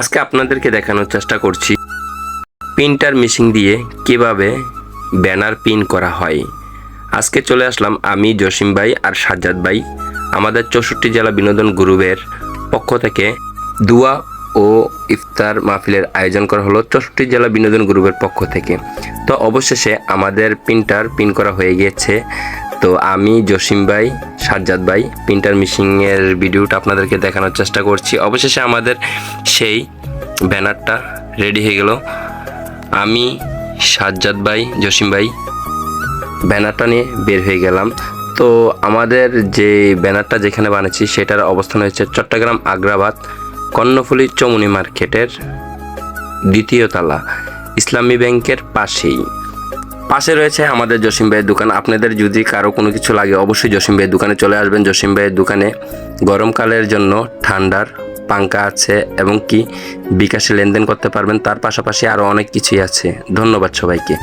আজকে আপনাদেরকে দেখানোর চেষ্টা করছি প্রিন্টার মেশিন দিয়ে কীভাবে ব্যানার পিন করা হয়। আজকে চলে আসলাম আমি জসিম ভাই আর সাজ্জাদ ভাই, আমাদের চৌষট্টি জেলা বিনোদন গ্রুপের পক্ষ থেকে দুয়া ও ইফতার মাহফিলের আয়োজন করা হলো চৌষট্টি জেলা বিনোদন গ্রুপের পক্ষ থেকে। তো অবশেষে আমাদের প্রিন্টার পিন করা হয়ে গিয়েছে। তো আমি জসিম ভাই, সাজ্জাদ ভাই প্রিন্টার মেশিনের ভিডিওটা আপনাদেরকে দেখানোর চেষ্টা করছি। অবশেষে আমাদের সেই ব্যানারটা রেডি হয়ে গেল। আমি, সাজ্জাদ ভাই, জসিম ভাই, ব্যানারটা নিয়ে বের হয়ে গেলাম। তো আমাদের যে ব্যানারটা যেখানে বানাচ্ছি সেটার অবস্থান হয়েছে চট্টগ্রাম আগ্রাবাদ, কর্ণফুলী চমুনি মার্কেটের দ্বিতীয় তলা, ইসলামী ব্যাংকের পাশেই। পাশে রয়েছে আমাদের জসিম ভাইয়ের দোকান। আপনাদের যদি কারও কোনো কিছু লাগে, অবশ্যই জসিম ভাইয়ের দোকানে চলে আসবেন। জসিম ভাইয়ের দোকানে গরমকালের জন্য ঠান্ডার পাঙ্কা আছে এবং কি বিকাশে লেনদেন করতে পারবেন। তার পাশাপাশি আরও অনেক কিছুই আছে। ধন্যবাদ সবাইকে।